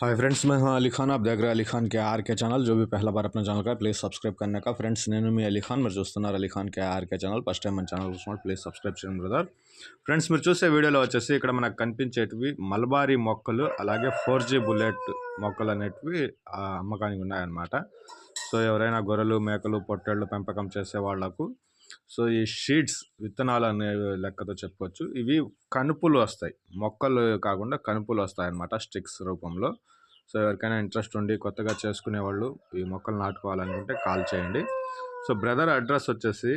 Hi friends मैं हूं अली खान आप देख रहे हैं अली खान के आर के ఛానల్ जो भी पहला बार अपना ఛానల్ का ప్లీజ్ సబ్స్క్రైబ్ करने का ఫ్రెండ్స్ నేను మీ అలీ ఖాన్ మీరు చూస్తున్నారు Ali Khan K R K channel first time మన ఛానల్ చూస్తున్నారు ప్లీజ్ సబ్స్క్రైబ్ చేయండి బ్రదర్ ఫ్రెండ్స్ మీరు చూసే వీడియోలో వచ్చేసి ఇక్కడ మనకు కనిపించేటివి మల్బారీ మొక్కలు అలాగే ఫోర్ జీ బుల్లెట్ మొక్కలు అనేటివి ఆ, అమ్మకానికి ఉన్నాయన్నమాట సో ఎవరైనా గొర్రెలు మేకలు పొట్టేళ్ళు పెంపకం చేసే వాళ్ళకు సో ఈ షీడ్స్ విత్తనాలు అనే లెక్కతో చెప్పొచ్చు. ఇవి కనుపులు వస్తాయి. మొక్కలు కాకుండా కనుపులు వస్తాయి అన్నమాట స్టిక్స్ రూపంలో. సో ఎవరికైనా ఇంట్రెస్ట్ ఉండి కొత్తగా చేసుకునే వాళ్ళు ఈ మొక్కలు నాటుకోవాలనుకుంటే కాల్ చేయండి. సో బ్రదర్ అడ్రస్ వచ్చేసి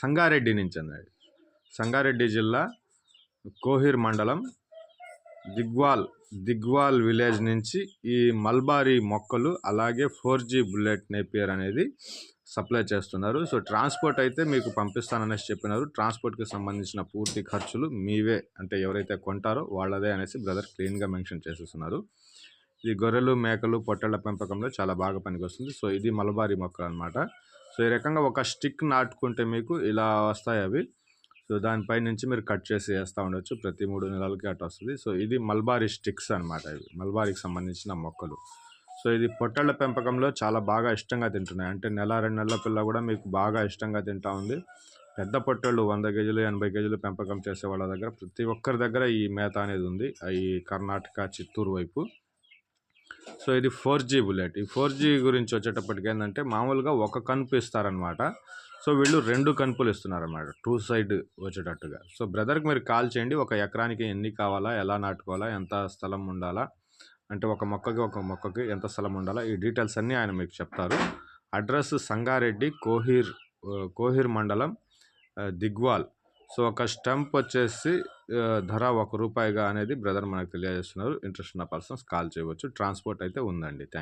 సంగారెడ్డి నుంచి అన్నాడు సంగారెడ్డి జిల్లా కోహిర్ మండలం దిగ్వాల్ దిగ్వాల్ విలేజ్ నుంచి ఈ మల్బారీ మొక్కలు అలాగే ఫోర్ జీ బుల్లెట్ నేపియర్ అనేది సప్లై చేస్తున్నారు. సో ట్రాన్స్పోర్ట్ అయితే మీకు పంపిస్తాననేసి చెప్పినారు. ట్రాన్స్పోర్ట్కి సంబంధించిన పూర్తి ఖర్చులు మీవే అంటే ఎవరైతే కొంటారో వాళ్ళదే అనేసి బ్రదర్ క్లీన్గా మెన్షన్ చేసేస్తున్నారు. ఇది గొర్రెలు మేకలు పొట్టేళ్ళ పెంపకంలో చాలా బాగా పనికొస్తుంది. సో ఇది మలబారీ మొక్కలు అనమాట సో ఈ రకంగా ఒక స్టిక్ నాటుకుంటే మీకు ఇలా వస్తాయి అవి. సో దానిపై నుంచి మీరు కట్ చేసి వేస్తూ ఉండొచ్చు. ప్రతి మూడు నెలలకి అట్లా వస్తుంది. సో ఇది మల్బారీ స్టిక్స్ అనమాట ఇవి. మల్బారీకి సంబంధించిన మొక్కలు. సో ఇది పొట్టళ్ళ పెంపకంలో చాలా బాగా ఇష్టంగా తింటున్నాయి. అంటే నెల రెండు నెలల పిల్ల కూడా మీకు బాగా ఇష్టంగా తింటా ఉంది. పెద్ద పొట్టళ్ళు వంద కేజీలు ఎనభై కేజీలు పెంపకం చేసే వాళ్ళ దగ్గర ప్రతి ఒక్కరి దగ్గర ఈ మేత అనేది ఉంది. ఈ కర్ణాటక చిత్తూరు వైపు. సో ఇది ఫోర్ జీ బుల్లెట్. ఈ ఫోర్ జీ గురించి వచ్చేటప్పటికి ఏంటంటే మామూలుగా ఒక కనుపు ఇస్తారనమాట సో వీళ్ళు రెండు కనుపులు ఇస్తున్నారన్నమాట టూ సైడ్ వచ్చేటట్టుగా. సో బ్రదర్కి మీరు కాల్ చేయండి ఒక ఎకరానికి ఎన్ని కావాలా ఎలా నాటుకోవాలా ఎంత స్థలం ఉండాలా అంటే ఒక మొక్కకి ఒక మొక్కకి ఎంత స్థలం ఉండాలా ఈ డీటెయిల్స్ అన్నీ ఆయన మీకు చెప్తారు. అడ్రస్ సంగారెడ్డి కోహిర్ కోహీర్ కోహిర్ మండలం దిగ్వాల్. సో ఒక స్టంప్ వచ్చేసి ధర ఒక రూపాయిగా అనేది బ్రదర్ మనకు తెలియజేస్తున్నారు. ఇంట్రెస్ట్ ఉన్న పర్సన్స్ కాల్ చేయవచ్చు. ట్రాన్స్పోర్ట్ అయితే ఉందండి. థ్యాంక్